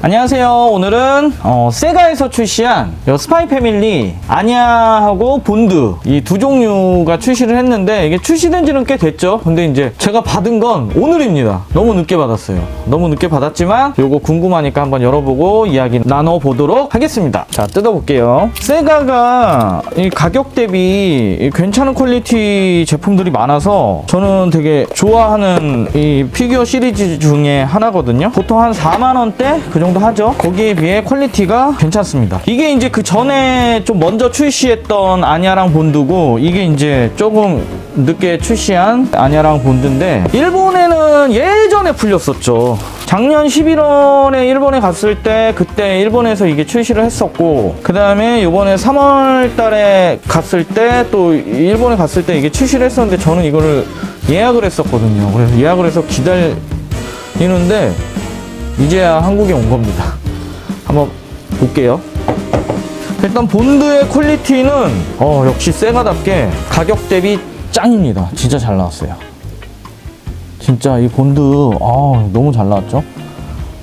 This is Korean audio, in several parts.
안녕하세요. 오늘은 어, 세가에서 출시한 요 스파이 패밀리 아니아하고 본드 이 두 종류가 출시를 했는데 이게 출시된 지는 꽤 됐죠. 근데 이제 제가 받은 건 오늘입니다. 너무 늦게 받았어요. 너무 늦게 받았지만 요거 궁금하니까 한번 열어보고 이야기 나눠보도록 하겠습니다. 자, 뜯어볼게요. 세가가 이 가격 대비 이 괜찮은 퀄리티 제품들이 많아서 저는 되게 좋아하는 이 피규어 시리즈 중에 하나거든요. 보통 한 4만 원대 그 정도 하죠. 거기에 비해 퀄리티가 괜찮습니다. 이게 이제 그 전에 좀 먼저 출시했던 아니아랑 본드고 이게 이제 조금 늦게 출시한 아니아랑 본드인데 일본에는 예전에 풀렸었죠. 작년 11월에 일본에 갔을 때 그때 일본에서 이게 출시를 했었고 그 다음에 이번에 3월 달에 갔을 때 또 일본에 갔을 때 이게 출시를 했었는데 저는 이거를 예약을 했었거든요. 그래서 예약을 해서 기다리는데 이제야 한국에 온 겁니다. 한번 볼게요. 일단 본드의 퀄리티는 어, 역시 세가답게 가격 대비 짱입니다. 진짜 잘 나왔어요. 진짜 이 본드 아, 너무 잘 나왔죠?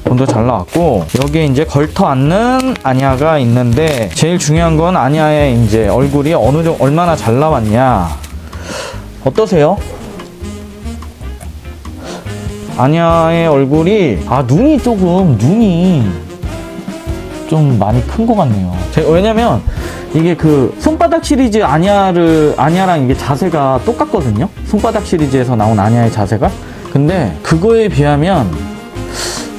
본드 잘 나왔고 여기에 이제 걸터 앉는 아니아가 있는데 제일 중요한 건 아니아의 이제 얼굴이 어느 정도 얼마나 잘 나왔냐 어떠세요? 아니아의 얼굴이 아 눈이 조금 눈이 좀 많이 큰 것 같네요. 제- 왜냐면 이게 그 손바닥 시리즈 아니아를 아니아랑 이게 자세가 똑같거든요. 손바닥 시리즈에서 나온 아니아의 자세가. 근데 그거에 비하면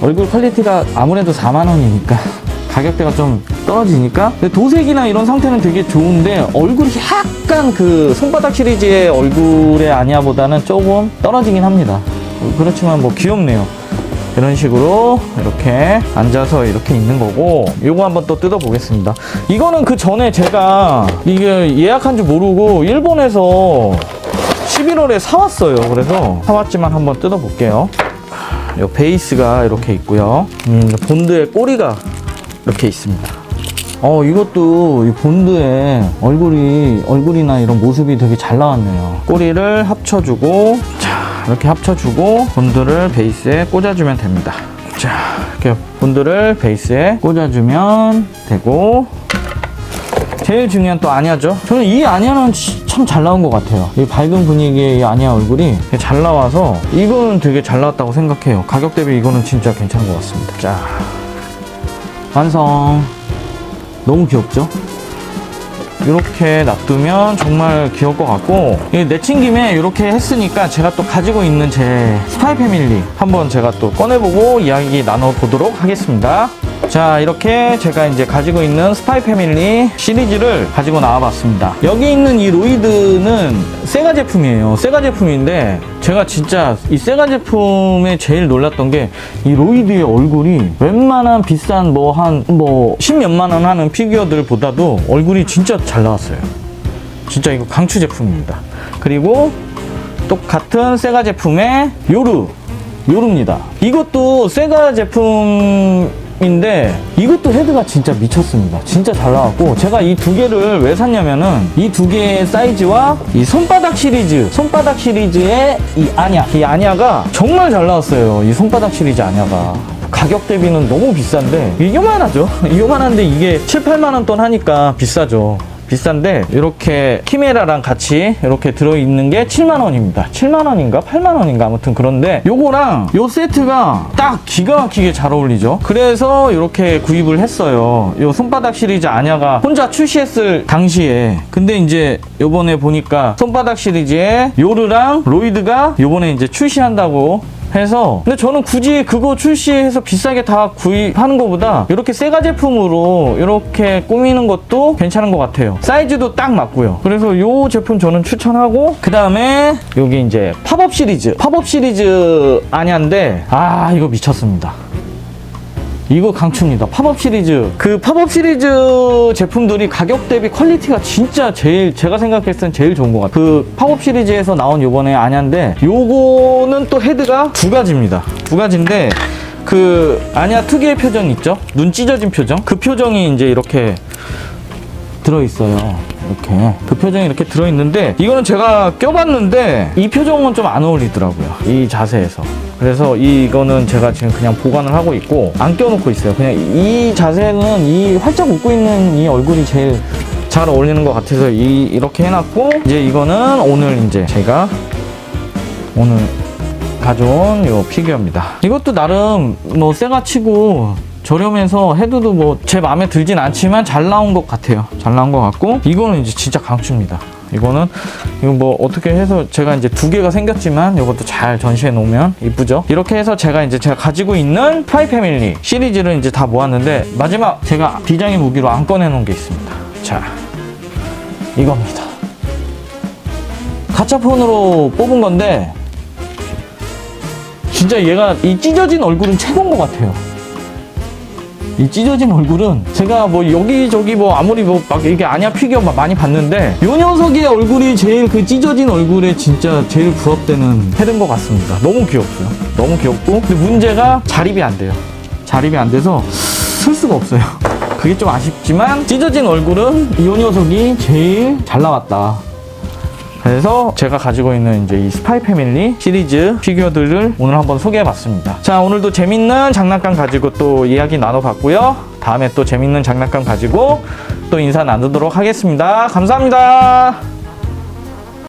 얼굴 퀄리티가 아무래도 4만 원이니까 가격대가 좀 떨어지니까 도색이나 이런 상태는 되게 좋은데 얼굴이 약간 그 손바닥 시리즈의 얼굴의 아니아보다는 조금 떨어지긴 합니다. 그렇지만 뭐 귀엽네요. 이런 식으로 이렇게 앉아서 이렇게 있는 거고 이거 한번 또 뜯어 보겠습니다. 이거는 그 전에 제가 이게 예약한 줄 모르고 일본에서 11월에 사왔어요. 그래서 사왔지만 한번 뜯어 볼게요. 이 베이스가 이렇게 있고요. 음, 본드의 꼬리가 이렇게 있습니다. 어 이것도 이 본드의 얼굴이 얼굴이나 이런 모습이 되게 잘 나왔네요. 꼬리를 합쳐주고 자 이렇게 합쳐주고 본드를 베이스에 꽂아주면 됩니다. 자 이렇게 본드를 베이스에 꽂아주면 되고. 제일 중요한 또 아니아죠? 저는 이 아니아는 참 잘 나온 것 같아요. 이 밝은 분위기의 이 아니아 얼굴이 잘 나와서 이거는 되게 잘 나왔다고 생각해요. 가격 대비 이거는 진짜 괜찮은 것 같습니다. 자 완성. 너무 귀엽죠? 이렇게 놔두면 정말 귀여울 것 같고 내친 김에 이렇게 했으니까 제가 또 가지고 있는 제 스파이 패밀리 한번 제가 또 꺼내보고 이야기 나눠보도록 하겠습니다. 자 이렇게 제가 이제 가지고 있는 스파이 패밀리 시리즈를 가지고 나와봤습니다. 여기 있는 이 로이드는 세가 제품이에요. 세가 제품인데 제가 진짜 이 세가 제품에 제일 놀랐던 게 이 로이드의 얼굴이 웬만한 비싼 뭐 한뭐 십몇만 원 하는 피규어들보다도 얼굴이 진짜 잘 나왔어요. 진짜 이거 강추 제품입니다. 그리고 똑같은 세가 제품의 요루 요루입니다. 이것도 세가 제품인데 이것도 헤드가 진짜 미쳤습니다. 진짜 잘 나왔고 제가 이 두 개를 왜 샀냐면은 이 두 개의 사이즈와 이 손바닥 시리즈 손바닥 시리즈의 이 아냐 이 아냐가 정말 잘 나왔어요. 이 손바닥 시리즈 아냐가 가격 대비는 너무 비싼데 이게 요만하죠 요만한데 이게 7, 8만 원 돈 하니까 비싸죠 비싼데 이렇게 키메라랑 같이 이렇게 들어있는 게 7만 원입니다. 7만 원인가? 8만 원인가? 아무튼 그런데 요거랑 요 세트가 딱 기가 막히게 잘 어울리죠. 그래서 이렇게 구입을 했어요. 요 손바닥 시리즈 아냐가 혼자 출시했을 당시에. 근데 이제 요번에 보니까 손바닥 시리즈에 요르랑 로이드가 요번에 이제 출시한다고 해서 근데 저는 굳이 그거 출시해서 비싸게 다 구입하는 것보다 이렇게 세가 제품으로 이렇게 꾸미는 것도 괜찮은 것 같아요. 사이즈도 딱 맞고요. 그래서 이 제품 저는 추천하고 그 다음에 여기 이제 팝업 시리즈 팝업 시리즈 아니한데 아 이거 미쳤습니다 이거 강추입니다. 팝업 시리즈. 그 팝업 시리즈 제품들이 가격 대비 퀄리티가 진짜 제일, 제가 생각했을 땐 제일 좋은 것 같아요. 그 팝업 시리즈에서 나온 요번에 아냐인데, 요거는 또 헤드가 두 가지입니다. 두 가지인데, 그, 아냐 특유의 표정 있죠? 눈 찢어진 표정? 그 표정이 이제 이렇게 들어있어요. 이렇게. 그 표정이 이렇게 들어있는데, 이거는 제가 껴봤는데, 이 표정은 좀 안 어울리더라고요. 이 자세에서. 그래서 이거는 제가 지금 그냥 보관을 하고 있고 안 껴놓고 있어요. 그냥 이 자세는 이 활짝 웃고 있는 이 얼굴이 제일 잘 어울리는 것 같아서 이, 이렇게 해놨고 이제 이거는 오늘 이제 제가 오늘 가져온 요 피규어입니다. 이것도 나름 뭐 새가 치고 저렴해서 헤드도 뭐 제 마음에 들진 않지만 잘 나온 것 같아요. 잘 나온 것 같고 이거는 이제 진짜 강추입니다. 이거는 이거 뭐 어떻게 해서 제가 이제 두 개가 생겼지만 이것도 잘 전시해 놓으면 이쁘죠. 이렇게 해서 제가 이제 제가 가지고 있는 파이 패밀리 시리즈를 이제 다 모았는데 마지막 제가 비장의 무기로 안 꺼내 놓은 게 있습니다. 자 이겁니다. 가차폰으로 뽑은 건데 진짜 얘가 이 찢어진 얼굴은 최고인 것 같아요. 이 찢어진 얼굴은 제가 뭐 여기저기 뭐 아무리 뭐 막 이게 아니야 피규어 막 많이 봤는데 요 녀석의 얼굴이 제일 그 찢어진 얼굴에 진짜 제일 부럽대는 헤드인 것 같습니다. 너무 귀엽어요. 너무 귀엽고 근데 문제가 자립이 안 돼요. 자립이 안 돼서 쓸 수가 없어요. 그게 좀 아쉽지만 찢어진 얼굴은 이 녀석이 제일 잘 나왔다. 그래서 제가 가지고 있는 이제 이 스파이 패밀리 시리즈 피규어들을 오늘 한번 소개해 봤습니다. 자, 오늘도 재밌는 장난감 가지고 또 이야기 나눠봤고요. 다음에 또 재밌는 장난감 가지고 또 인사 나누도록 하겠습니다. 감사합니다.